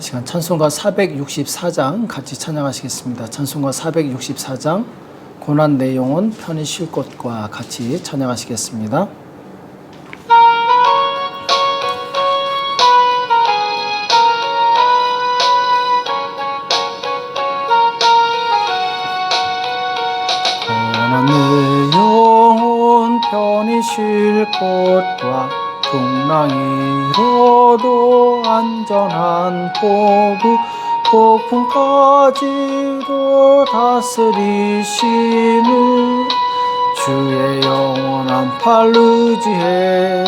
이 시간 찬송가 464장 같이 찬양하시겠습니다. 찬송가 464장 고난 내용은 편히 쉴 곳과 같이 찬양하시겠습니다. 폭풍까지도 다스리시는 주의 영원한 팔 의지해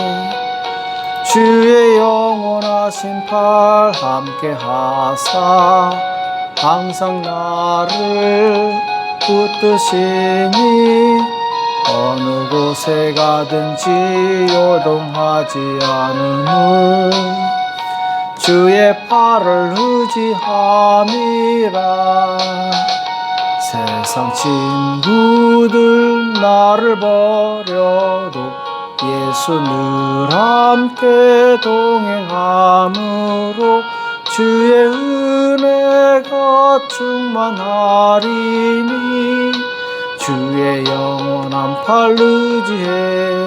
주의 영원하신 팔 함께 하사 항상 나를 붙드시니 어느 곳에 가든지 요동하지 않으는 주의 팔을 의지함이라. 세상 친구들 나를 버려도 예수 늘 함께 동행함으로 주의 은혜가 충만하리니 주의 영원한 팔 의지해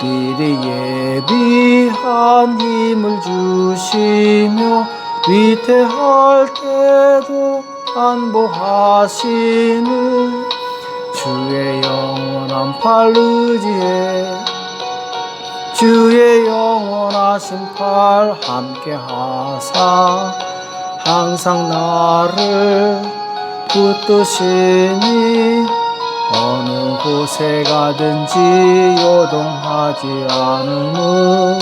미리 예비한 힘을 주시며 위태할 때도 안보하시는 주의 영원한 팔 의지해 주의 영원하신 팔 함께 하사 항상 나를 붙드시니 어느 곳에 가든지 요동하지 않으는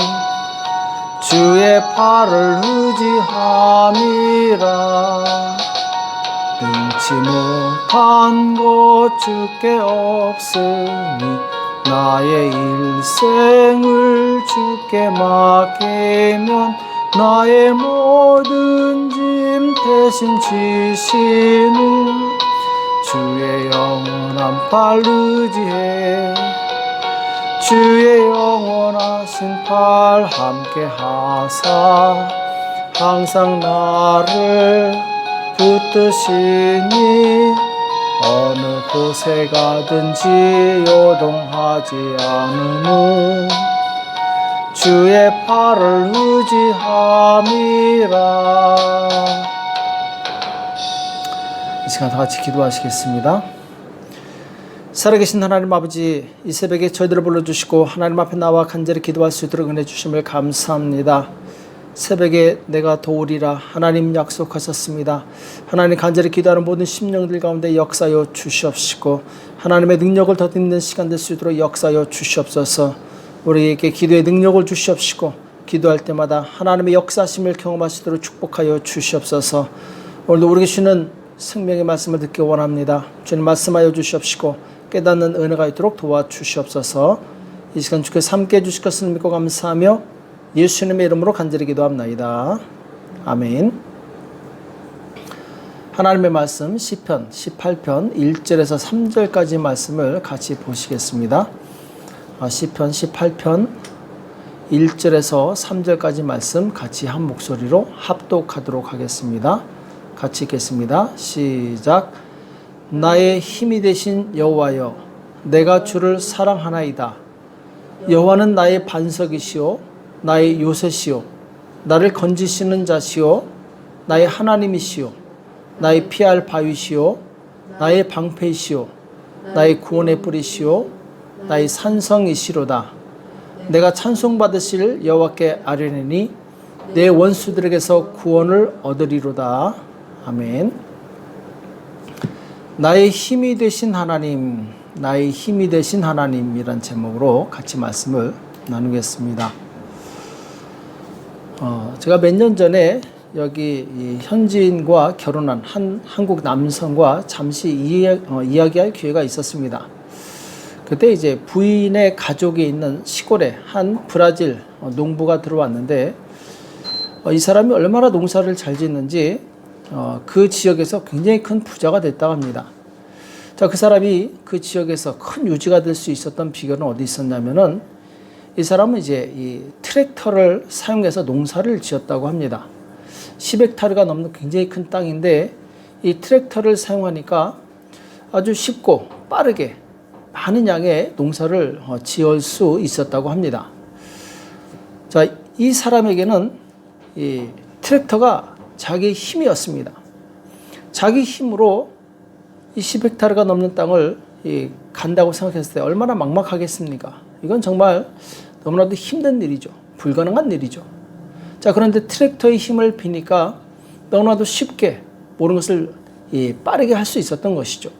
주의 팔을 의지함이라. 능치 못한 것 주께 없으니 나의 일생을 주께 맡기면 나의 모든 짐 대신 지시는 팔 의지해. 주의 영원하신 팔 함께 하사. 항상 나를 붙드시니 어느 곳에 가든지 요동하지 않으는 주의 팔을 의지함이라. 이 시간 다 같이 기도하시겠습니다. 살아계신 하나님 아버지 이 새벽에 저희들을 불러주시고 하나님 앞에 나와 간절히 기도할 수 있도록 은혜 주심을 감사합니다. 새벽에 내가 도우리라 하나님 약속하셨습니다. 하나님 간절히 기도하는 모든 심령들 가운데 역사여 주시옵시고 하나님의 능력을 더 듣는 시간 될 수 있도록 역사여 주시옵소서 우리에게 기도의 능력을 주시옵시고 기도할 때마다 하나님의 역사심을 경험하시도록 축복하여 주시옵소서 오늘도 우리에게 주는 생명의 말씀을 듣기 원합니다. 주님 말씀하여 주시옵시고 깨닫는 은혜가 있도록 도와주시옵소서 이 시간 주께서 함께 해주실 것을 믿고 감사하며 예수님의 이름으로 간절히 기도합나이다. 아멘. 하나님의 말씀 시편 18편 1절에서 3절까지 말씀을 같이 보시겠습니다. 아, 시편 18편 1절에서 3절까지 말씀 같이 한 목소리로 합독하도록 하겠습니다. 같이 읽겠습니다. 시작. 나의 힘이 되신 여호와여, 내가 주를 사랑하나이다. 여호와는 나의 반석이시오, 나의 요새시오, 나를 건지시는 자시오, 나의 하나님이시오, 나의 피할 바위시오, 나의 방패이시오, 나의 구원의 뿌리시오, 나의 산성이시로다. 내가 찬송받으실 여호와께 아뢰니 내 원수들에게서 구원을 얻으리로다. 아멘. 나의 힘이 되신 하나님, 나의 힘이 되신 하나님이란 제목으로 같이 말씀을 나누겠습니다. 어, 제가 몇 년 전에 여기 이 현지인과 결혼한 한 한국 남성과 잠시 이야, 어, 이야기할 기회가 있었습니다. 그때 이제 부인의 가족이 있는 시골에 한 브라질 어, 농부가 들어왔는데 어, 이 사람이 얼마나 농사를 잘 짓는지 어, 그 지역에서 굉장히 큰 부자가 됐다고 합니다. 자, 그 사람이 그 지역에서 큰 유지가 될 수 있었던 비결은 어디 있었냐면은 이 사람은 이제 이 트랙터를 사용해서 농사를 지었다고 합니다. 10헥타르가 넘는 굉장히 큰 땅인데 이 트랙터를 사용하니까 아주 쉽고 빠르게 많은 양의 농사를 어, 지을 수 있었다고 합니다. 자, 이 사람에게는 이 트랙터가 자기 힘이었습니다. 자기 힘으로 이 10헥타르가 넘는 땅을 이 간다고 생각했을 때 얼마나 막막하겠습니까? 이건 정말 너무나도 힘든 일이죠. 불가능한 일이죠. 자, 그런데 트랙터의 힘을 비니까 너무나도 쉽게 모든 것을 이 빠르게 할 수 있었던 것이죠.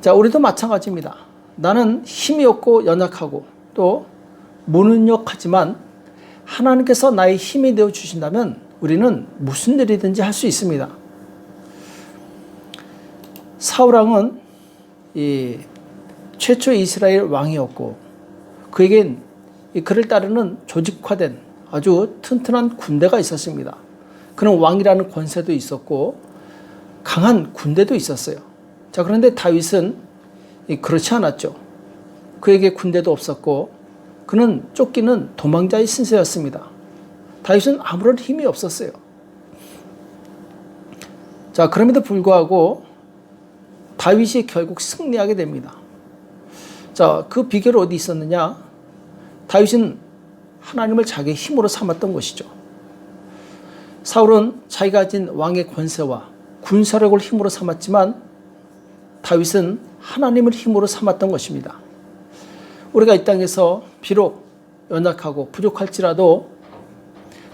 자, 우리도 마찬가지입니다. 나는 힘이 없고 연약하고 또 무능력하지만 하나님께서 나의 힘이 되어 주신다면 우리는 무슨 일이든지 할 수 있습니다. 사울왕은 이 최초 이스라엘 왕이었고 그에겐 이 그를 따르는 조직화된 아주 튼튼한 군대가 있었습니다. 그는 왕이라는 권세도 있었고 강한 군대도 있었어요. 자 그런데 다윗은 그렇지 않았죠. 그에게 군대도 없었고 그는 쫓기는 도망자의 신세였습니다. 다윗은 아무런 힘이 없었어요. 자 그럼에도 불구하고 다윗이 결국 승리하게 됩니다. 자, 그 비결이 어디 있었느냐? 다윗은 하나님을 자기의 힘으로 삼았던 것이죠. 사울은 자기가 가진 왕의 권세와 군사력을 힘으로 삼았지만 다윗은 하나님을 힘으로 삼았던 것입니다. 우리가 이 땅에서 비록 연약하고 부족할지라도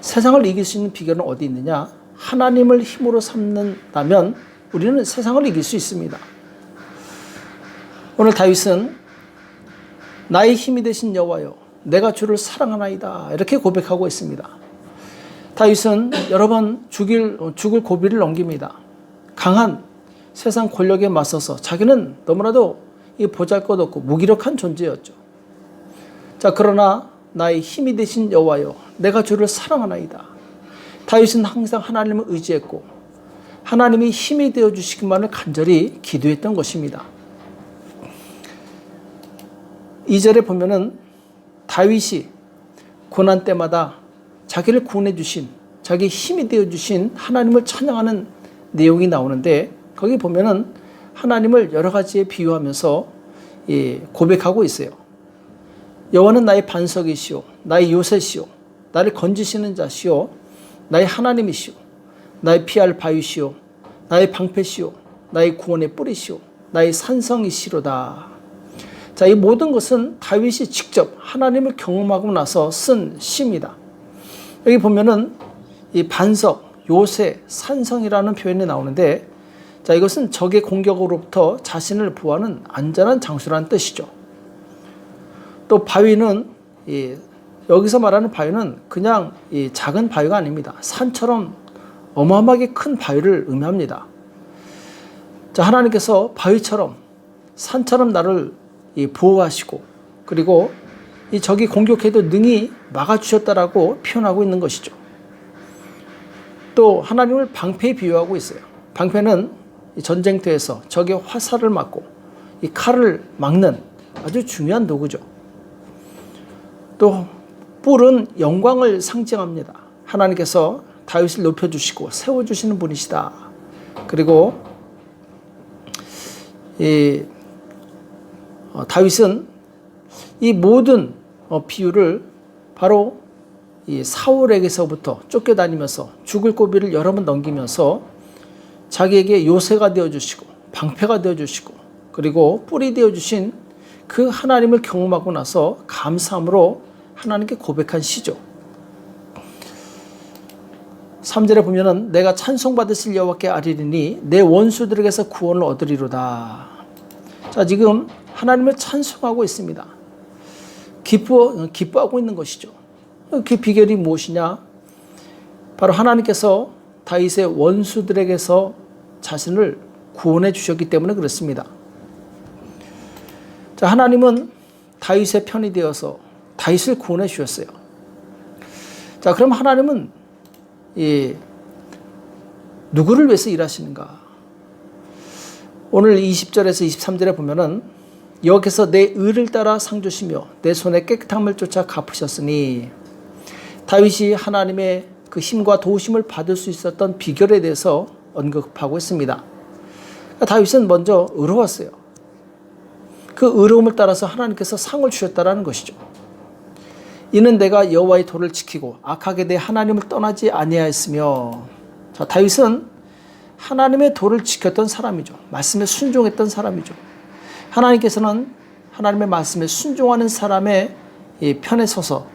세상을 이길 수 있는 비결은 어디 있느냐? 하나님을 힘으로 삼는다면 우리는 세상을 이길 수 있습니다. 오늘 다윗은 나의 힘이 되신 여호와여 내가 주를 사랑하나이다 이렇게 고백하고 있습니다. 다윗은 여러 번 죽일 죽을 고비를 넘깁니다. 강한 세상 권력에 맞서서 자기는 너무나도 이 보잘것없고 무기력한 존재였죠. 자 그러나 나의 힘이 되신 여호와여 내가 주를 사랑하나이다. 다윗은 항상 하나님을 의지했고 하나님이 힘이 되어 주시기만을 간절히 기도했던 것입니다. 2절에 보면은 다윗이 고난 때마다 자기를 구원해 주신 자기 힘이 되어 주신 하나님을 찬양하는 내용이 나오는데 거기 보면은 하나님을 여러 가지에 비유하면서 고백하고 있어요. 여호와는 나의 반석이시오 나의 요새시오 나를 건지시는 자시오 나의 하나님이시오 나의 피할 바위시오 나의 방패시오 나의 구원의 뿌리시오 나의 산성이시로다 자, 이 모든 것은 다윗이 직접 하나님을 경험하고 나서 쓴 시입니다. 여기 보면은 이 반석, 요새, 산성이라는 표현이 나오는데 자, 이것은 적의 공격으로부터 자신을 보호하는 안전한 장소라는 뜻이죠. 또 바위는 이 여기서 말하는 바위는 그냥 이 작은 바위가 아닙니다. 산처럼 어마어마하게 큰 바위를 의미합니다. 자, 하나님께서 바위처럼 산처럼 나를 이 보호하시고 그리고 이 적이 공격해도 능히 막아주셨다라고 표현하고 있는 것이죠. 또 하나님을 방패에 비유하고 있어요. 방패는 전쟁터에서 적의 화살을 막고 이 칼을 막는 아주 중요한 도구죠. 또 뿔은 영광을 상징합니다. 하나님께서 다윗을 높여주시고 세워주시는 분이시다. 그리고 이 어, 다윗은 이 모든 어, 비유를 바로 이 사울에게서부터 쫓겨다니면서 죽을 고비를 여러 번 넘기면서 자기에게 요새가 되어 주시고 방패가 되어 주시고 그리고 뿔이 되어 주신 그 하나님을 경험하고 나서 감사함으로 하나님께 고백한 시죠. 3절에 보면은 내가 찬송받으실 여호와께 아리리니 내 원수들에게서 구원을 얻으리로다. 자, 지금 하나님을 찬송하고 있습니다. 기뻐, 기뻐하고 있는 것이죠. 그 비결이 무엇이냐? 바로 하나님께서 다윗의 원수들에게서 자신을 구원해 주셨기 때문에 그렇습니다. 자, 하나님은 다윗의 편이 되어서 다윗을 구원해 주셨어요. 자, 그럼 하나님은 이 누구를 위해서 일하시는가? 오늘 20절에서 23절에 보면은 여기서 내 의를 따라 상 주시며 내 손에 깨끗함을 쫓아 갚으셨으니 다윗이 하나님의 그 힘과 도우심을 받을 수 있었던 비결에 대해서 언급하고 있습니다. 다윗은 먼저 의로웠어요. 그 의로움을 따라서 하나님께서 상을 주셨다라는 것이죠. 이는 내가 여호와의 도를 지키고 악하게 내 하나님을 떠나지 아니하였으며 자 다윗은 하나님의 도를 지켰던 사람이죠. 말씀에 순종했던 사람이죠. 하나님께서는 하나님의 말씀에 순종하는 사람의 편에 서서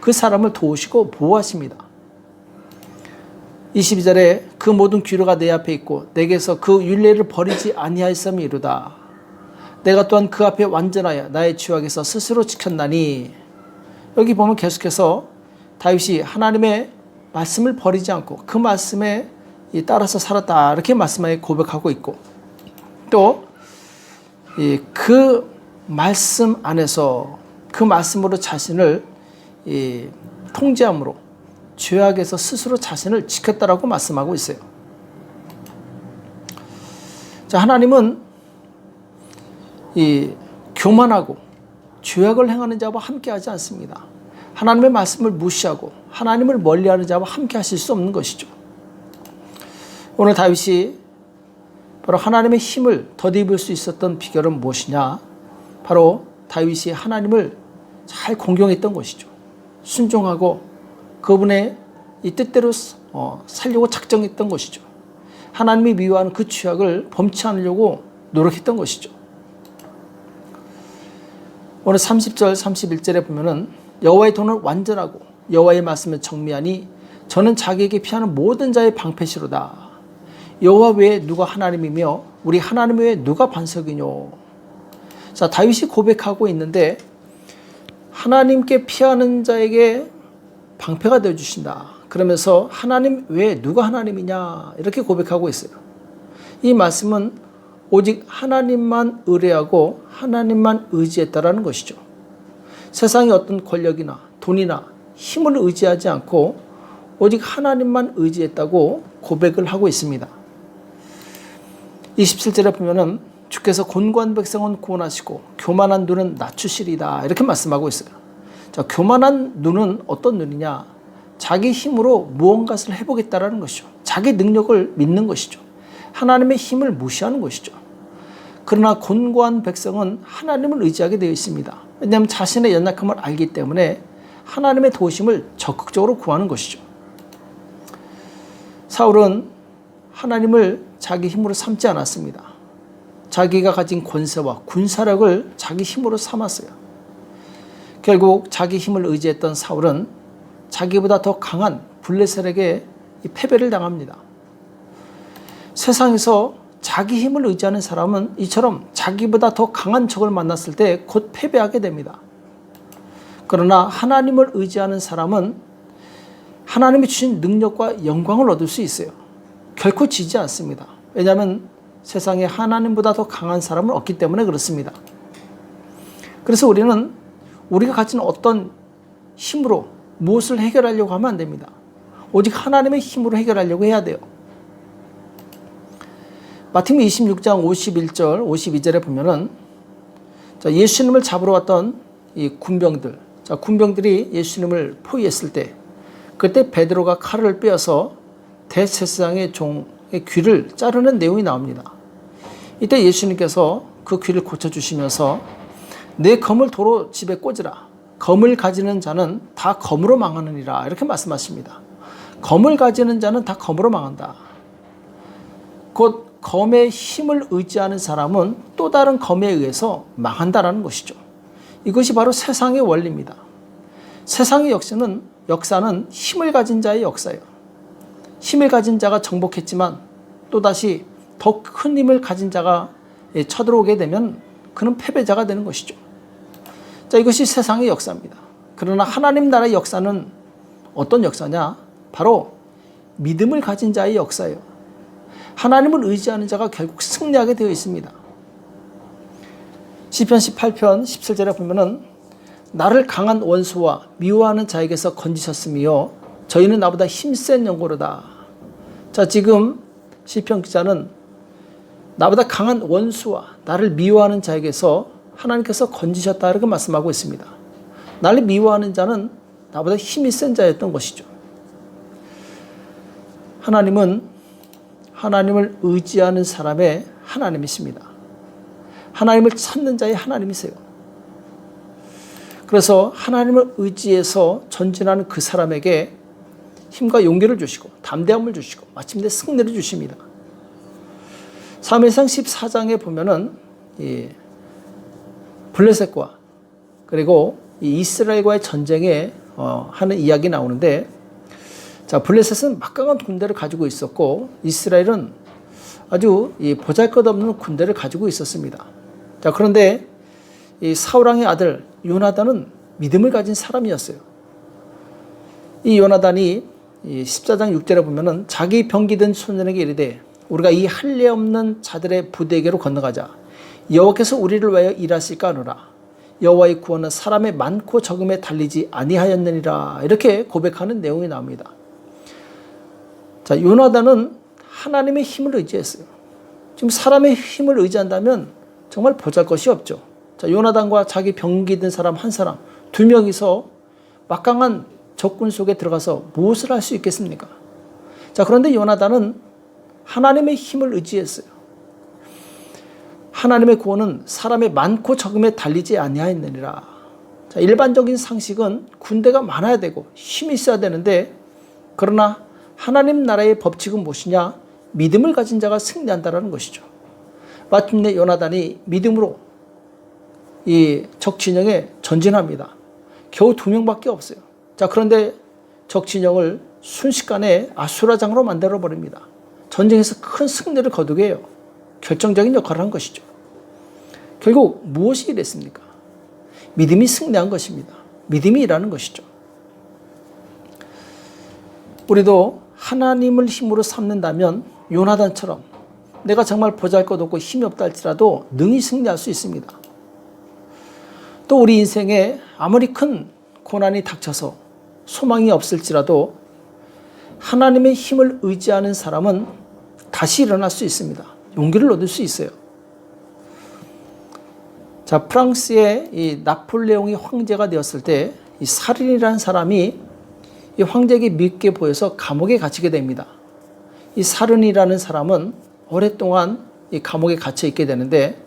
그 사람을 도우시고 보호하십니다. 22절에 그 모든 귀로가 내 앞에 있고 내게서 그 윤례를 버리지 아니하였음이 이루다. 내가 또한 그 앞에 완전하여 나의 죄악에서 스스로 지켰나니 여기 보면 계속해서 다윗이 하나님의 말씀을 버리지 않고 그 말씀에 따라서 살았다 이렇게 말씀하에 고백하고 있고 또 그 말씀 안에서 그 말씀으로 자신을 통제함으로 죄악에서 스스로 자신을 지켰다라고 말씀하고 있어요. 자 하나님은 이 교만하고 죄악을 행하는 자와 함께하지 않습니다. 하나님의 말씀을 무시하고 하나님을 멀리하는 자와 함께하실 수 없는 것이죠. 오늘 다윗이 바로 하나님의 힘을 덧입을 수 있었던 비결은 무엇이냐? 바로 다윗이 하나님을 잘 공경했던 것이죠. 순종하고 그분의 이 뜻대로 어, 살려고 작정했던 것이죠. 하나님이 미워하는 그 죄악을 범치 않으려고 노력했던 것이죠. 오늘 30절 31절에 보면은 여호와의 돈은 완전하고 여호와의 말씀은 정미하니 저는 자기에게 피하는 모든 자의 방패시로다. 여호와 외에 누가 하나님이며 우리 하나님 외에 누가 반석이뇨. 자 다윗이 고백하고 있는데 하나님께 피하는 자에게 방패가 되어 주신다. 그러면서 하나님 외에 누가 하나님이냐 이렇게 고백하고 있어요. 이 말씀은 오직 하나님만 의뢰하고 하나님만 의지했다라는 것이죠. 세상의 어떤 권력이나 돈이나 힘을 의지하지 않고 오직 하나님만 의지했다고 고백을 하고 있습니다. 27절에 보면은 주께서 곤고한 백성은 구원하시고 교만한 눈은 낮추시리다 이렇게 말씀하고 있어요. 자, 교만한 눈은 어떤 눈이냐? 자기 힘으로 무언가를 해보겠다라는 것이죠. 자기 능력을 믿는 것이죠. 하나님의 힘을 무시하는 것이죠. 그러나 곤고한 백성은 하나님을 의지하게 되어 있습니다. 왜냐하면 자신의 연약함을 알기 때문에 하나님의 도심을 적극적으로 구하는 것이죠. 사울은 하나님을 자기 힘으로 삼지 않았습니다. 자기가 가진 권세와 군사력을 자기 힘으로 삼았어요. 결국 자기 힘을 의지했던 사울은 자기보다 더 강한 블레셋에게 패배를 당합니다. 세상에서 자기 힘을 의지하는 사람은 이처럼 자기보다 더 강한 적을 만났을 때 곧 패배하게 됩니다. 그러나 하나님을 의지하는 사람은 하나님이 주신 능력과 영광을 얻을 수 있어요. 결코 지지 않습니다. 왜냐하면 세상에 하나님보다 더 강한 사람을 얻기 때문에 그렇습니다. 그래서 우리는 우리가 가진 어떤 힘으로 무엇을 해결하려고 하면 안 됩니다. 오직 하나님의 힘으로 해결하려고 해야 돼요. 마태복음 26장 51절, 52절에 보면은 자, 예수님을 잡으러 왔던 이 군병들, 자, 군병들이 예수님을 포위했을 때 그때 베드로가 칼을 빼어서 대제사장의 종의 귀를 자르는 내용이 나옵니다. 이때 예수님께서 그 귀를 고쳐 주시면서 내 검을 도로 집에 꽂으라. 검을 가지는 자는 다 검으로 망하느니라. 이렇게 말씀하십니다. 검을 가지는 자는 다 검으로 망한다. 곧 검의 힘을 의지하는 사람은 또 다른 검에 의해서 망한다라는 것이죠. 이것이 바로 세상의 원리입니다. 세상의 역사는 역사는 힘을 가진 자의 역사예요. 힘을 가진 자가 정복했지만 또다시 더 큰 힘을 가진 자가 쳐들어오게 되면 그는 패배자가 되는 것이죠. 자, 이것이 세상의 역사입니다. 그러나 하나님 나라의 역사는 어떤 역사냐? 바로 믿음을 가진 자의 역사예요. 하나님을 의지하는 자가 결국 승리하게 되어 있습니다. 시편 18편 17절에 보면은 나를 강한 원수와 미워하는 자에게서 건지셨으며 저희는 나보다 힘센 영고로다. 자, 지금 시편 기자는 나보다 강한 원수와 나를 미워하는 자에게서 하나님께서 건지셨다 이렇게 말씀하고 있습니다. 나를 미워하는 자는 나보다 힘이 센 자였던 것이죠. 하나님은 하나님을 의지하는 사람의 하나님이십니다. 하나님을 찾는 자의 하나님이세요. 그래서 하나님을 의지해서 전진하는 그 사람에게 힘과 용기를 주시고 담대함을 주시고 마침내 승리를 주십니다. 사무엘상 14장에 보면은 이 블레셋과 그리고 이 이스라엘과의 전쟁에 어, 하는 이야기 나오는데 자 블레셋은 막강한 군대를 가지고 있었고 이스라엘은 아주 이 보잘것없는 군대를 가지고 있었습니다. 자 그런데 이 사울왕의 아들 요나단은 믿음을 가진 사람이었어요. 이 요나단이 이 14장 6절에 보면은 자기 병기든 소년에게 이르되 우리가 이 할례 없는 자들의 부대에게로 건너가자 여호와께서 우리를 위하여 일하실까 하노라 여호와의 구원은 사람의 많고 적음에 달리지 아니하였느니라 이렇게 고백하는 내용이 나옵니다. 자 요나단은 하나님의 힘을 의지했어요. 지금 사람의 힘을 의지한다면 정말 보잘 것이 없죠. 자 요나단과 자기 병기 든 사람 한 사람 두 명이서 막강한 적군 속에 들어가서 무엇을 할 수 있겠습니까? 자 그런데 요나단은 하나님의 힘을 의지했어요. 하나님의 구원은 사람의 많고 적음에 달리지 아니하였느니라. 자, 일반적인 상식은 군대가 많아야 되고 힘이 있어야 되는데 그러나 하나님 나라의 법칙은 무엇이냐? 믿음을 가진 자가 승리한다라는 것이죠. 마침내 요나단이 믿음으로 이 적진영에 전진합니다. 겨우 두 명밖에 없어요. 자, 그런데 적진영을 순식간에 아수라장으로 만들어 버립니다. 전쟁에서 큰 승리를 거두게 해요. 결정적인 역할을 한 것이죠. 결국 무엇이 이랬습니까? 믿음이 승리한 것입니다. 믿음이 일하는 것이죠. 우리도 하나님을 힘으로 삼는다면 요나단처럼 내가 정말 보잘것없고 힘이 없다 할지라도 능히 승리할 수 있습니다. 또 우리 인생에 아무리 큰 고난이 닥쳐서 소망이 없을지라도 하나님의 힘을 의지하는 사람은 다시 일어날 수 있습니다. 용기를 얻을 수 있어요. 자, 프랑스의 이 나폴레옹이 황제가 되었을 때 이 살인이라는 사람이 이 황제에게 믿게 보여서 감옥에 갇히게 됩니다. 이 살인이라는 사람은 오랫동안 이 감옥에 갇혀 있게 되는데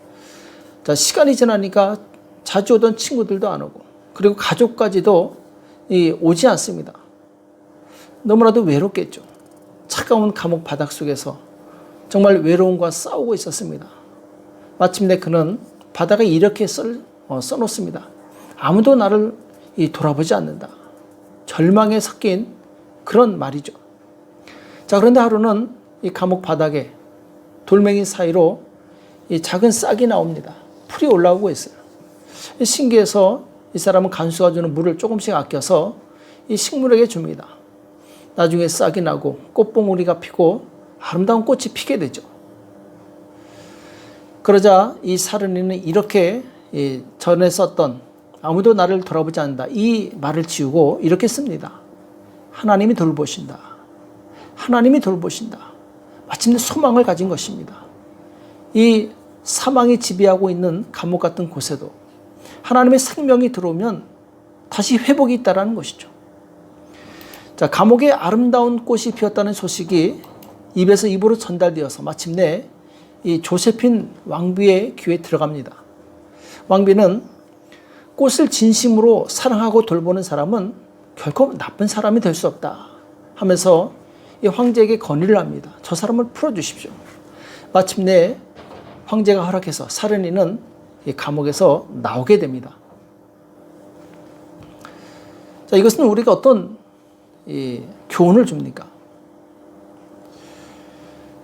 자, 시간이 지나니까 자주 오던 친구들도 안 오고 그리고 가족까지도 이 오지 않습니다. 너무나도 외롭겠죠. 차가운 감옥 바닥 속에서 정말 외로움과 싸우고 있었습니다. 마침내 그는 바닥에 이렇게 써, 어, 써놓습니다. 아무도 나를 이 돌아보지 않는다. 절망에 섞인 그런 말이죠. 자, 그런데 하루는 이 감옥 바닥에 돌멩이 사이로 이 작은 싹이 나옵니다. 풀이 올라오고 있어요. 신기해서 이 사람은 간수가 주는 물을 조금씩 아껴서 이 식물에게 줍니다. 나중에 싹이 나고 꽃봉오리가 피고 아름다운 꽃이 피게 되죠. 그러자 이 사르니는 이렇게 전에 썼던 아무도 나를 돌아보지 않는다. 이 말을 지우고 이렇게 씁니다. 하나님이 돌보신다. 하나님이 돌보신다. 마침내 소망을 가진 것입니다. 이 사망이 지배하고 있는 감옥 같은 곳에도 하나님의 생명이 들어오면 다시 회복이 있다라는 것이죠. 자, 감옥에 아름다운 꽃이 피었다는 소식이 입에서 입으로 전달되어서 마침내 이 조세핀 왕비의 귀에 들어갑니다. 왕비는 꽃을 진심으로 사랑하고 돌보는 사람은 결코 나쁜 사람이 될 수 없다 하면서 이 황제에게 건의를 합니다. 저 사람을 풀어주십시오. 마침내 황제가 허락해서 사르니는 이 감옥에서 나오게 됩니다. 자, 이것은 우리가 어떤 이 교훈을 줍니까?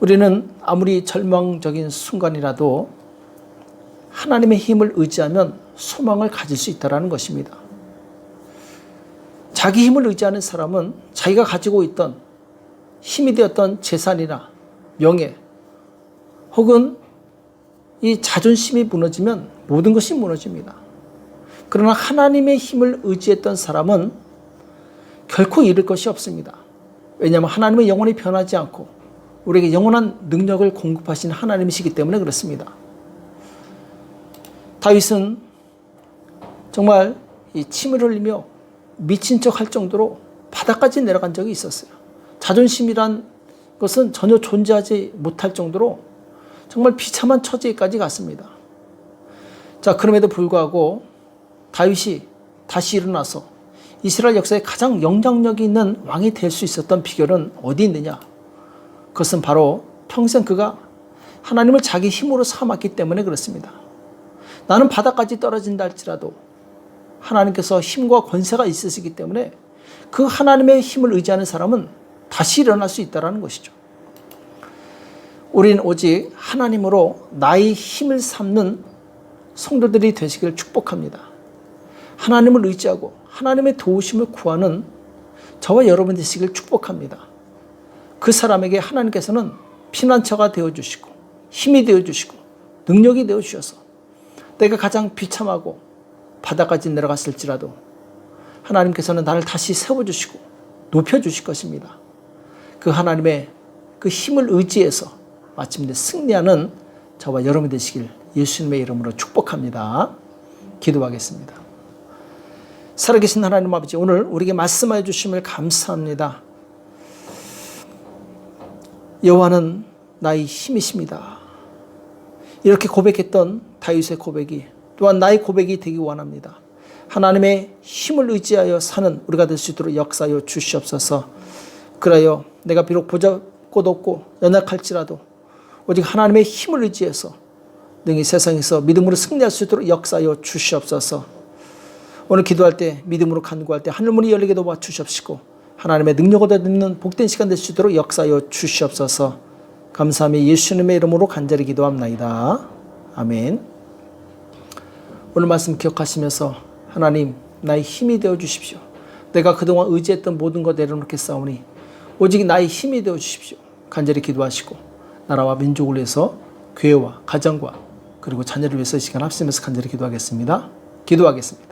우리는 아무리 절망적인 순간이라도 하나님의 힘을 의지하면 소망을 가질 수 있다는 것입니다. 자기 힘을 의지하는 사람은 자기가 가지고 있던 힘이 되었던 재산이나 명예 혹은 이 자존심이 무너지면 모든 것이 무너집니다. 그러나 하나님의 힘을 의지했던 사람은 결코 잃을 것이 없습니다. 왜냐하면 하나님의 영혼이 변하지 않고 우리에게 영원한 능력을 공급하신 하나님이시기 때문에 그렇습니다. 다윗은 정말 이 침을 흘리며 미친 척 할 정도로 바닥까지 내려간 적이 있었어요. 자존심이란 것은 전혀 존재하지 못할 정도로 정말 비참한 처지까지 갔습니다. 자, 그럼에도 불구하고 다윗이 다시 일어나서 이스라엘 역사에 가장 영향력이 있는 왕이 될 수 있었던 비결은 어디 있느냐? 그것은 바로 평생 그가 하나님을 자기 힘으로 삼았기 때문에 그렇습니다. 나는 바닥까지 떨어진다 할지라도 하나님께서 힘과 권세가 있으시기 때문에 그 하나님의 힘을 의지하는 사람은 다시 일어날 수 있다는 것이죠. 우리는 오직 하나님으로 나의 힘을 삼는 성도들이 되시길 축복합니다. 하나님을 의지하고 하나님의 도우심을 구하는 저와 여러분 되시길 축복합니다. 그 사람에게 하나님께서는 피난처가 되어 주시고 힘이 되어 주시고 능력이 되어 주셔서 내가 가장 비참하고 바다까지 내려갔을지라도 하나님께서는 나를 다시 세워 주시고 높여 주실 것입니다. 그 하나님의 그 힘을 의지해서 마침내 승리하는 저와 여러분 되시길 예수님의 이름으로 축복합니다. 기도하겠습니다. 살아계신 하나님 아버지, 오늘 우리에게 말씀하여 주심을 감사합니다. 여호와는 나의 힘이십니다. 이렇게 고백했던 다윗의 고백이 또한 나의 고백이 되기 원합니다. 하나님의 힘을 의지하여 사는 우리가 될 수 있도록 역사여 주시옵소서. 그래요. 내가 비록 보잘것 없고 연약할지라도 오직 하나님의 힘을 의지해서 능히 세상에서 믿음으로 승리할 수 있도록 역사여 주시옵소서. 오늘 기도할 때 믿음으로 간구할 때 하늘문이 열리게 도와 주시옵시고 하나님의 능력을 얻는 복된 시간 될 수 있도록 역사여 주시옵소서. 감사하며 예수님의 이름으로 간절히 기도합나이다. 아멘. 오늘 말씀 기억하시면서 하나님 나의 힘이 되어 주십시오. 내가 그동안 의지했던 모든 것 내려놓겠사오니 오직 나의 힘이 되어 주십시오. 간절히 기도하시고 나라와 민족을 위해서 교회와 가정과 그리고 자녀를 위해서 이 시간 합심해서 간절히 기도하겠습니다. 기도하겠습니다.